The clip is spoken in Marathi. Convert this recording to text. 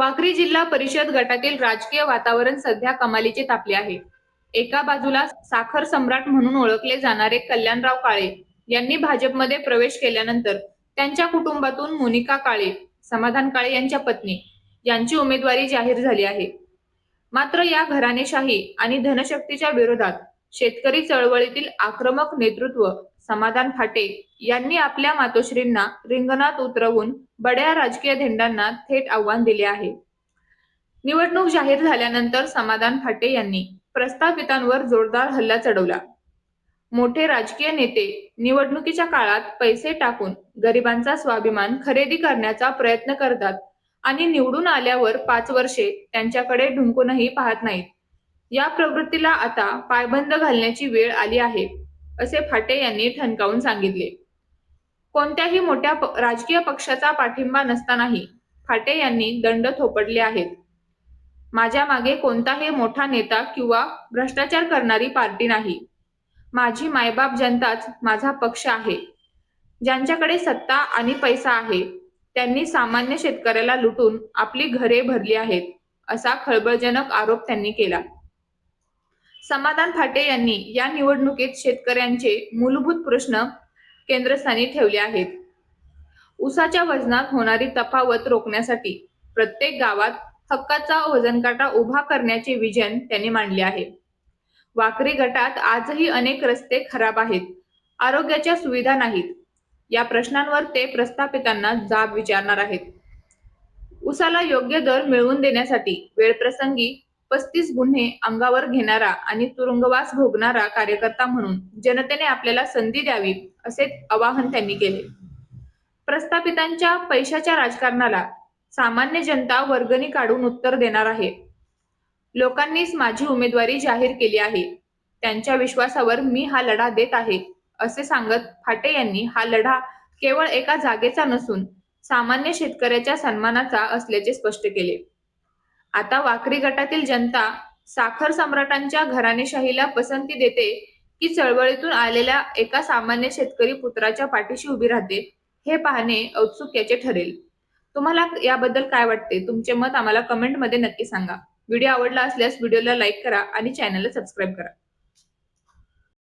वाखरी जिल्हा परिषद गटातील राजकीय वातावरण सध्या कमालीचे तापले आहे. एका बाजूला साखर सम्राट म्हणून ओळखले जाणारे कल्याणराव काळे यांनी भाजपमध्ये प्रवेश केल्यानंतर त्यांच्या कुटुंबातून मोनिका काळे समाधान काळे यांच्या पत्नी यांची उमेदवारी जाहीर झाली आहे. मात्र या घराणेशाही आणि धनशक्तीच्या विरोधात शेतकरी चळवळीतील आक्रमक नेतृत्व समाधान फाटे यांनी आपल्या मातोश्रींना रिंगणात उतरवून बड्या राजकीय धेंडांना थेट आव्हान दिले आहे. निवडणूक जाहीर झाल्यानंतर समाधान फाटे यांनी प्रस्थापितांवर जोरदार हल्ला चढवला. मोठे राजकीय नेते निवडणुकीच्या काळात पैसे टाकून गरिबांचा स्वाभिमान खरेदी करण्याचा प्रयत्न करतात आणि निवडून आल्यावर पाच वर्षे त्यांच्याकडे ढुंकूनही पाहत नाहीत. या प्रवृत्तीला आता पायबंद घालण्याची वेळ आली आहे असे फाटे यांनी ठणकावून सांगितले. कोणत्याही मोठ्या राजकीय पक्षाचा पाठिंबा नसतानाही फाटे यांनी दंड थोपडले आहेत. माझ्या मागे कोणताही मोठा नेता किंवा भ्रष्टाचार करणारी पार्टी नाही. माझी मायबाप जनताच माझा पक्ष आहे. ज्यांच्याकडे सत्ता आणि पैसा आहे त्यांनी सामान्य शेतकऱ्याला लुटून आपली घरे भरली आहेत असा खळबळजनक आरोप त्यांनी केला. समाधान फाटे यांनी या निवडणुकीत शेतकऱ्यांचे मूलभूत प्रश्न केंद्रस्थानी ठेवले आहेत. उसाच्या वजनात होणारी तफावत रोखण्यासाठी प्रत्येक गावात हक्काचा वजनकाटा उभा करण्याचे विजन त्यांनी मांडले आहे. वाकरी गटात आजही अनेक रस्ते खराब आहेत. आरोग्याच्या सुविधा नाहीत. या प्रश्नांवर ते प्रस्थापितांना जाब विचारणार आहेत. उसाला योग्य दर मिळवून देण्यासाठी वेळप्रसंगी पस्तीस गुन्हे अंगावर घेणारा आणि तुरुंगवास भोगणारा कार्यकर्ता म्हणून जनतेने आपल्याला संधी द्यावी असे आवाहन त्यांनी केले. प्रस्थापितांच्या पैशाच्या राजकारणाला सामान्य जनता वर्गणी काढून उत्तर देणार आहे. लोकांनीच माझी उमेदवारी जाहीर केली आहे. त्यांच्या विश्वासावर मी हा लढा देत आहे असे सांगत फाटे यांनी हा लढा केवळ एका जागेचा नसून सामान्य शेतकऱ्याच्या सन्मानाचा असल्याचे स्पष्ट केले. आता वाकरी गटातील जनता साखर सम्राटांच्या घराणेशाहीला पसंती देते की चळवळीतून आलेल्या एका सामान्य शेतकरी पुत्राच्या पाठीशी उभी राहते. हे पाहणे औत्सुक्याचे ठरेल. तुम्हाला याबद्दल काय वाटते? तुमचे मत आम्हाला कमेंटमध्ये नक्की सांगा. व्हिडिओ आवडला असल्यास व्हिडिओला लाईक करा आणि चॅनलला सबस्क्राईब करा.